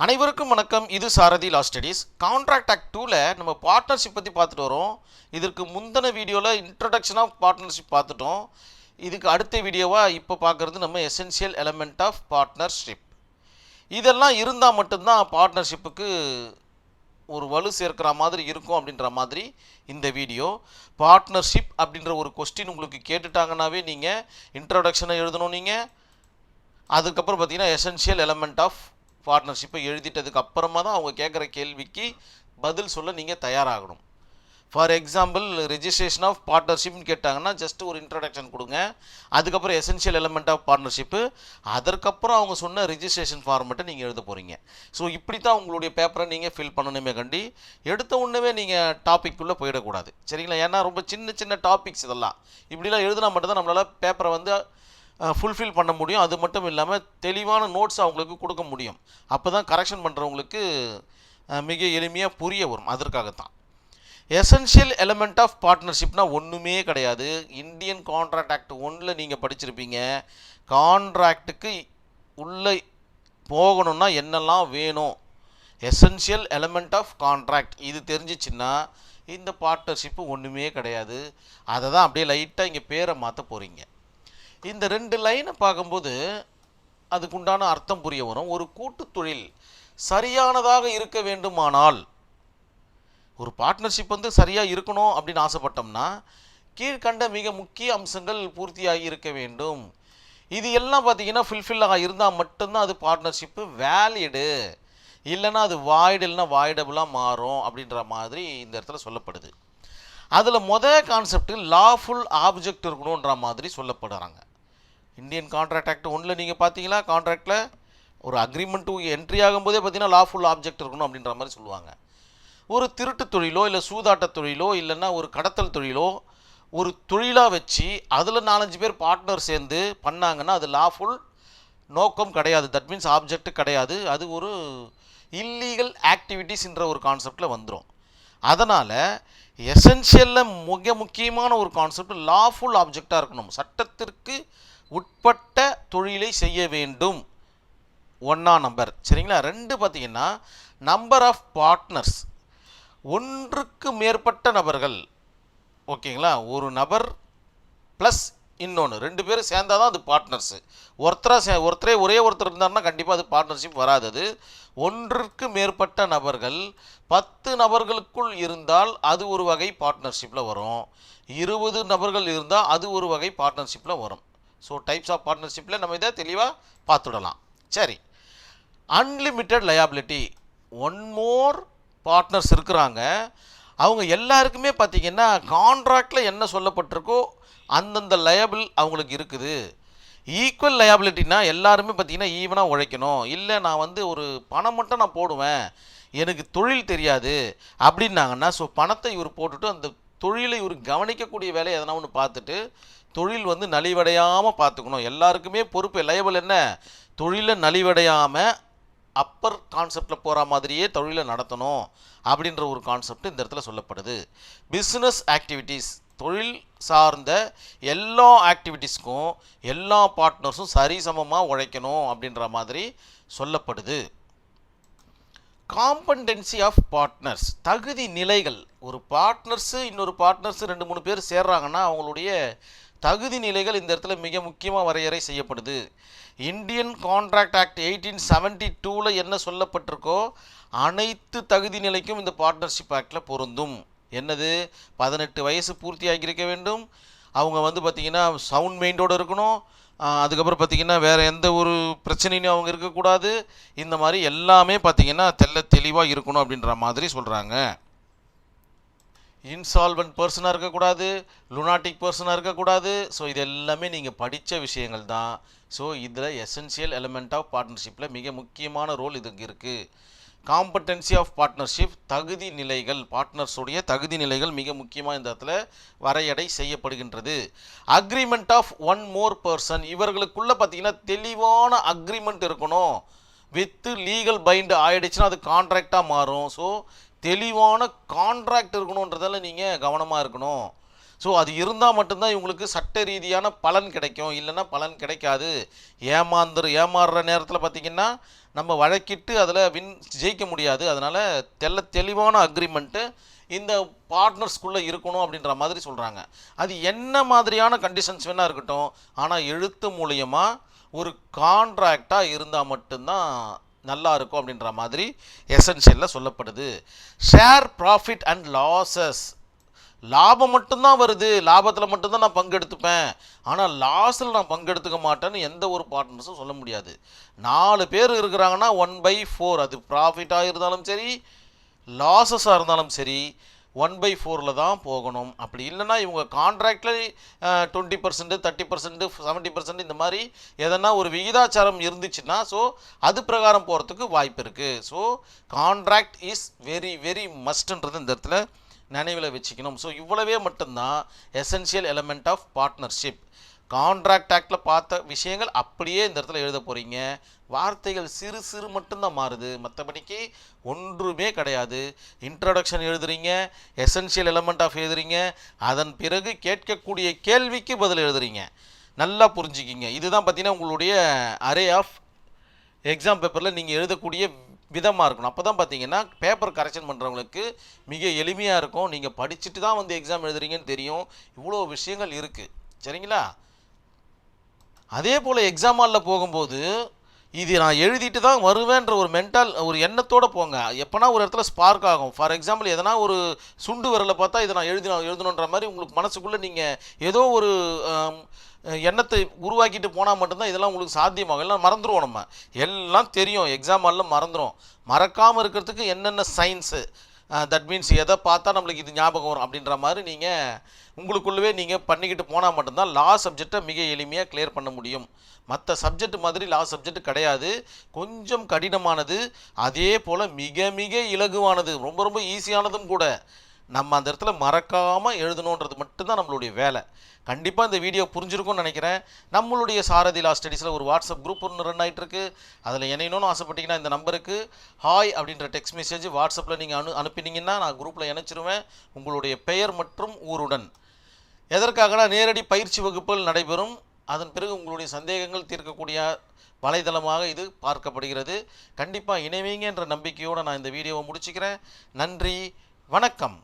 அனைவருக்கும் வணக்கம். இது Sarathi law studies contract act டூவில் நம்ம பார்ட்னர்ஷிப் பற்றி பார்த்துட்டு வரோம். இதற்கு முந்தின வீடியோவில் இன்ட்ரடக்ஷன் ஆஃப் பார்ட்னர்ஷிப் பார்த்துட்டோம். இதுக்கு அடுத்த வீடியோவாக இப்போ பார்க்குறது நம்ம எசென்ஷியல் எலமெண்ட் ஆஃப் பார்ட்னர்ஷிப் இதெல்லாம் இருந்தால் மட்டும்தான் பார்ட்னர்ஷிப்புக்கு ஒரு வலு சேர்க்கிற மாதிரி இருக்கும் அப்படின்ற மாதிரி இந்த வீடியோ பார்ட்னர்ஷிப் அப்படின்ற ஒரு கொஸ்டின் உங்களுக்கு கேட்டுட்டாங்கன்னாவே நீங்கள் இன்ட்ரடக்ஷனை எழுதணும் நீங்கள் அதுக்கப்புறம் பார்த்தீங்கன்னா எசென்ஷியல் எலமெண்ட் ஆஃப் பார்ட்னர்ஷிப்பை எழுதிட்டதுக்கு அப்புறமா தான் அவங்க கேட்குற கேள்விக்கு பதில் சொல்ல நீங்கள் தயாராகணும். ஃபார் எக்ஸாம்பிள் ரெஜிஸ்ட்ரேஷன் ஆஃப் பார்ட்னர்ஷிப்னு கேட்டாங்கன்னா ஜஸ்ட் ஒரு இன்ட்ரடக்ஷன் கொடுங்க. அதுக்கப்புறம் எசென்ஷியல் எலமெண்ட் ஆஃப் பார்ட்னர்ஷிப்பு அதற்கப்புறம் அவங்க சொன்ன ரிஜிஸ்ட்ரேஷன் ஃபார்மெட்டை நீங்கள் எழுத போகிறீங்க ஸோ இப்படி தான் உங்களுடைய பேப்பரை நீங்கள் ஃபில் பண்ணணுமே கண்டி எடுத்த உடனே நீங்கள் டாப்பிக்குள்ளே போயிடக்கூடாது. சரிங்களா? ஏன்னா ரொம்ப சின்ன சின்ன டாபிக்ஸ் இதெல்லாம். இப்படிலாம் எழுதினா மட்டும்தான் நம்மளால் பேப்பரை வந்து ஃபுல்ஃபில் பண்ண முடியும். அது மட்டும் இல்லாமல் தெளிவான நோட்ஸ் அவங்களுக்கு கொடுக்க முடியும். அப்போ தான் கரெக்ஷன் பண்ணுறவங்களுக்கு மிக எளிமையாக புரிய வரும். அதற்காகத்தான். எசென்ஷியல் எலமெண்ட் ஆஃப் பார்ட்னர்ஷிப்னா ஒன்றுமே கிடையாது. இந்தியன் கான்ட்ராக்ட் ஆக்ட் ஒன்றில் நீங்கள் படிச்சிருப்பீங்க. கான்ட்ராக்டுக்கு உள்ளே போகணும்னா என்னெல்லாம் வேணும்? எசென்ஷியல் எலமெண்ட் ஆஃப் கான்ட்ராக்ட் இது தெரிஞ்சிச்சுன்னா இந்த பார்ட்னர்ஷிப்பு ஒன்றுமே கிடையாது. அதை தான் அப்படியே லைட்டாக இங்கே பேரை மாற்ற போகிறீங்க இந்த ரெண்டு லைனை பார்க்கும்போது அதுக்குண்டான அர்த்தம் புரிய வரும். ஒரு கூட்டு தொழில் சரியானதாக இருக்க வேண்டுமானால் ஒரு பார்ட்னர்ஷிப் வந்து சரியாக இருக்கணும் அப்படின்னு ஆசைப்பட்டோம்னா கீழ்கண்ட மிக முக்கிய அம்சங்கள் பூர்த்தியாகி இருக்க வேண்டும். இது எல்லாம் பார்த்தீங்கன்னா ஃபுல்ஃபில்லாக இருந்தால் மட்டும்தான் அது பார்ட்னர்ஷிப்பு வேலிடு இல்லைன்னா அது வாய்டு இல்லைன்னா வாய்டபுளாக மாறும் அப்படின்ற மாதிரி இந்த இடத்துல சொல்லப்படுது. அதில் மொதல் கான்செப்ட் லாஃபுல் ஆப்ஜெக்ட் இருக்கணுன்ற மாதிரி சொல்லப்படுறாங்க. இந்தியன் கான்ட்ராக்ட் ஆக்ட் ஒன்றில் நீங்கள் பார்த்தீங்கன்னா கான்ட்ராக்டில் ஒரு அக்ரிமெண்ட்டு என்ட்ரி ஆகும்போதே பார்த்தீங்கன்னா லாஃபுல் ஆப்ஜெக்ட் இருக்கணும் அப்படின்ற மாதிரி சொல்லுவாங்க. ஒரு திருட்டு தொழிலோ இல்லை சூதாட்ட தொழிலோ இல்லைன்னா ஒரு கடத்தல் தொழிலோ ஒரு தொழிலாக வச்சு அதில் நாலஞ்சு பேர் பார்ட்னர் சேர்ந்து பண்ணாங்கன்னா அது லாஃபுல் நோக்கம் கிடையாது. தட் மீன்ஸ் ஆப்ஜெக்ட் கிடையாது. அது ஒரு இல்லீகல் ஆக்டிவிட்டீஸ்ன்ற ஒரு கான்செப்டில் வந்துடும் அதனால் எசென்ஷியலில் மிக முக்கியமான ஒரு கான்செப்ட் லாஃபுல் ஆப்ஜெக்டாக இருக்கணும். சட்டத்திற்கு உட்பட்ட தொழிலை செய்ய வேண்டும். ஒன்றா நம்பர் சரிங்களா? ரெண்டு பார்த்தீங்கன்னா நம்பர் ஆஃப் பார்ட்னர்ஸ் ஒன்றுக்கு மேற்பட்ட நபர்கள். ஓகேங்களா? ஒரு நபர் ப்ளஸ் இன்னொன்று ரெண்டு பேரும் சேர்ந்தால் தான் அது பார்ட்னர்ஸு ஒருத்தராக சே ஒருத்தரே ஒரே ஒருத்தர் இருந்தாருன்னா கண்டிப்பாக அது பார்ட்னர்ஷிப் வராதது ஒன்றுக்கு மேற்பட்ட நபர்கள் பத்து நபர்களுக்குள் இருந்தால் அது ஒரு வகை பார்ட்னர்ஷிப்பில் வரும். இருபது நபர்கள் இருந்தால் அது ஒரு வகை பார்ட்னர்ஷிப்பில் வரும். ஸோ டைப்ஸ் ஆஃப் பார்ட்னர்ஷிப்பில் நம்ம இதை தெளிவாக பார்த்துடலாம். சரி. Unlimited liability one more partners இருக்கிறாங்க. அவங்க எல்லாருக்குமே பார்த்தீங்கன்னா கான்ட்ராக்டில் என்ன சொல்லப்பட்டிருக்கோ அந்தந்த லயபிள் அவங்களுக்கு இருக்குது. ஈக்குவல் லயபிலிட்டினா எல்லாருமே பார்த்திங்கன்னா ஈவனாக உழைக்கணும். இல்லை நான் வந்து ஒரு பணம் மட்டும் நான் போடுவேன். எனக்கு தொழில் தெரியாது. அப்படின்னாங்கன்னா ஸோ பணத்தை இவர் போட்டுட்டு அந்த தொழிலை இவர் கவனிக்கக்கூடிய வேலையை எதனா ஒன்று பார்த்துட்டு தொழில் வந்து நலிவடையாமல் பார்த்துக்கணும் எல்லாருக்குமே பொறுப்பு லயபிள் என்ன? தொழிலை நலிவடையாமல் அப்பர் கான்செப்டில் போகிற மாதிரியே தொழிலை நடத்தணும் அப்படின்ற ஒரு கான்செப்ட் இந்த இடத்துல சொல்லப்படுது. பிஸ்னஸ் ஆக்டிவிட்டீஸ் தொழில் சார்ந்த எல்லா ஆக்டிவிட்டீஸ்க்கும் எல்லா பார்ட்னர்ஸும் சரிசமமாக உழைக்கணும் அப்படின்ற மாதிரி சொல்லப்படுது. காம்பண்டன்சி ஆஃப் பார்ட்னர்ஸ் தகுதி நிலைகள். ஒரு பார்ட்னர்ஸு இன்னொரு பார்ட்னர்ஸு ரெண்டு மூணு பேர் சேர்றாங்கன்னா அவங்களுடைய தகுதி நிலைகள் இந்த இடத்துல மிக முக்கியமாக வரையறை செய்யப்படுது. Indian contract act eighteen seventy டூவில் என்ன சொல்லப்பட்டிருக்கோ அனைத்து தகுதி நிலைக்கும் இந்த பார்ட்னர்ஷிப் ஆக்டில் பொருந்தும். என்னது? பதினெட்டு வயசு பூர்த்தி ஆகியிருக்க வேண்டும். அவங்க வந்து பார்த்திங்கன்னா சவுண்ட் மைண்டோடு இருக்கணும். அதுக்கப்புறம் பார்த்திங்கன்னா வேறு எந்த ஒரு பிரச்சனையும் அவங்க இருக்கக்கூடாது. இந்த மாதிரி எல்லாமே பார்த்திங்கன்னா தெல்ல தெளிவாக இருக்கணும் அப்படின்ற மாதிரி சொல்கிறாங்க இன்சால்வன்ட் பர்சனாக இருக்கக்கூடாது லுனாட்டிக் பர்சனாக இருக்கக்கூடாது. ஸோ இது எல்லாமே நீங்கள் படித்த விஷயங்கள் தான். ஸோ இதில் எசென்சியல் எலமெண்ட் ஆஃப் பார்ட்னர்ஷிப்பில் மிக முக்கியமான ரோல் இதுக்கு இருக்குது காம்பட்டன்சி ஆஃப் பார்ட்னர்ஷிப் தகுதி நிலைகள் பார்ட்னர்ஸுடைய தகுதி நிலைகள் மிக முக்கியமாக இந்த இடத்துல வரையடை செய்யப்படுகின்றது. Agreement of one more person இவர்களுக்குள்ளே பார்த்தீங்கன்னா தெளிவான அக்ரிமெண்ட் இருக்கணும். வித்து லீகல் பைண்ட் ஆயிடுச்சுன்னா அது கான்ட்ராக்டாக மாறும். ஸோ தெளிவான கான்ட்ராக்ட் இருக்கணுன்றதால நீங்கள் கவனமாக இருக்கணும். ஸோ அது இருந்தால் மட்டும்தான் இவங்களுக்கு சட்ட ரீதியான பலன் கிடைக்கும். இல்லைன்னா பலன் கிடைக்காது. ஏமாந்துரு ஏமாறுற நேரத்தில் பார்த்திங்கன்னா நம்ம வழக்கிட்டு அதில் வின் ஜெயிக்க முடியாது. அதனால் தெல்ல தெளிவான அக்ரிமெண்ட்டு இந்த பார்ட்னர்ஸ்குள்ளே இருக்கணும் அப்படின்ற மாதிரி சொல்கிறாங்க அது என்ன மாதிரியான கண்டிஷன்ஸ் வேணால் இருக்கட்டும். ஆனால் எழுத்து மூலியமாக ஒரு கான்ட்ராக்டாக இருந்தால் மட்டும்தான் நல்லா இருக்கும் அப்படின்ற மாதிரி எசென்ஷியலில் சொல்லப்படுது. ஷேர் ப்ராஃபிட் அண்ட் லாஸஸ் லாபம் மட்டும்தான் வருது. லாபத்தில் மட்டும்தான் நான் பங்கெடுத்துப்பேன். ஆனால் லாஸில் நான் பங்கெடுத்துக்க மாட்டேன்னு எந்த ஒரு பார்ட்னர்ஸும் சொல்ல முடியாது. நாலு பேர் இருக்கிறாங்கன்னா ஒன் பை ஃபோர் அது ப்ராஃபிட்டாக இருந்தாலும் சரி லாஸஸாக இருந்தாலும் சரி ஒன் பை ஃபோரில் தான் போகணும். அப்படி இல்லைன்னா இவங்க கான்ட்ராக்டில் twenty percent thirty percent seventy percent இந்த மாதிரி எதனா ஒரு விகிதாச்சாரம் இருந்துச்சுன்னா ஸோ அது பிரகாரம் போகிறதுக்கு வாய்ப்பு இருக்குது so contract is very very மஸ்ட்ன்றது இந்த இடத்துல நினைவில் வச்சுக்கணும். ஸோ இவ்வளவே மட்டும்தான் essential element of partnership contract ஆக்டில் பார்த்த விஷயங்கள் அப்படியே இந்த இடத்துல எழுத போகிறீங்க வார்த்தைகள் சிறு சிறு மட்டும்தான் மாறுது. மற்றபடிக்கு ஒன்றுமே கிடையாது. இன்ட்ரடக்ஷன் எழுதுறீங்க எசென்ஷியல் எலமெண்ட் ஆஃப் எழுதுறீங்க அதன் பிறகு கேட்கக்கூடிய கேள்விக்கு பதில் எழுதுறீங்க. நல்லா புரிஞ்சுக்கிங்க. இதுதான் பார்த்தீங்கன்னா உங்களுடைய அரே ஆஃப் எக்ஸாம் பேப்பரில் நீங்கள் எழுதக்கூடிய விதமாக இருக்கணும். அப்போ தான் பார்த்தீங்கன்னா பேப்பர் கரெக்ஷன் பண்ணுறவங்களுக்கு மிக எளிமையாக இருக்கும். நீங்கள் படிச்சுட்டு தான் வந்து எக்ஸாம் எழுதுறீங்கன்னு தெரியும். இவ்வளோ விஷயங்கள் இருக்குது சரிங்களா? அதே போல் எக்ஸாம் ஹாலில் போகும்போது இது நான் எழுதிட்டு தான் வருவேன்ற ஒரு மென்டல் ஒரு எண்ணத்தோடு போங்க. எப்போனா ஒரு இடத்துல ஸ்பார்க் ஆகும். ஃபார் எக்ஸாம்பிள் எதனா ஒரு சுண்டு வரல பார்த்தா இதை நான் எழுதி எழுதணுன்ற மாதிரி உங்களுக்கு மனசுக்குள்ளே நீங்கள் ஏதோ ஒரு எண்ணத்தை உருவாக்கிட்டு போனால் மட்டும்தான் இதெல்லாம் உங்களுக்கு சாத்தியமாகும். எல்லாம் மறந்துடுவோம் நம்ம. எல்லாம் தெரியும். எக்ஸாம் ஹாலில் மறந்துடும் மறக்காமல் இருக்கிறதுக்கு என்னென்ன சயின்ஸு தட் மீன்ஸ் எதை பார்த்தா நம்மளுக்கு இது ஞாபகம் வரும் அப்படின்ற மாதிரி நீங்கள் உங்களுக்குள்ளவே நீங்கள் பண்ணிக்கிட்டு போனால் மட்டும்தான் லா சப்ஜெக்டை மிக எளிமையாக கிளியர் பண்ண முடியும். மற்ற சப்ஜெக்ட் மாதிரி லா சப்ஜெக்ட் கிடையாது. கொஞ்சம் கடினமானது அதே போல் மிக மிக இலகுவானது. ரொம்ப ரொம்ப ஈஸியானதும் கூட. நம்ம அந்த இடத்துல மறக்காமல் எழுதணுன்றது மட்டும்தான் நம்மளுடைய வேலை. கண்டிப்பாக இந்த வீடியோ புரிஞ்சிருக்கும்னு நினைக்கிறேன். நம்மளுடைய சாரதி லா ஸ்டடீஸில் ஒரு வாட்ஸ்அப் குரூப் ஒன்று ரன் ஆகிட்டுருக்கு அதில் இணையணும்னு ஆசைப்பட்டீங்கன்னா இந்த நம்பருக்கு ஹாய் அப்படின்ற டெக்ஸ்ட் மெசேஜ் வாட்ஸ்அப்பில் நீங்கள் அனு அனுப்பினீங்கன்னா நான் குரூப்பில் இணைச்சிருவேன். உங்களுடைய பெயர் மற்றும் ஊருடன். எதற்காகனா நேரடி பயிற்சி வகுப்புகள் நடைபெறும். அதன் பிறகு உங்களுடைய சந்தேகங்கள் தீர்க்கக்கூடிய வலைதளமாக இது பார்க்கப்படுகிறது. கண்டிப்பாக இணைவீங்க என்ற நம்பிக்கையோடு நான் இந்த வீடியோவை முடிச்சுக்கிறேன். நன்றி. வணக்கம்.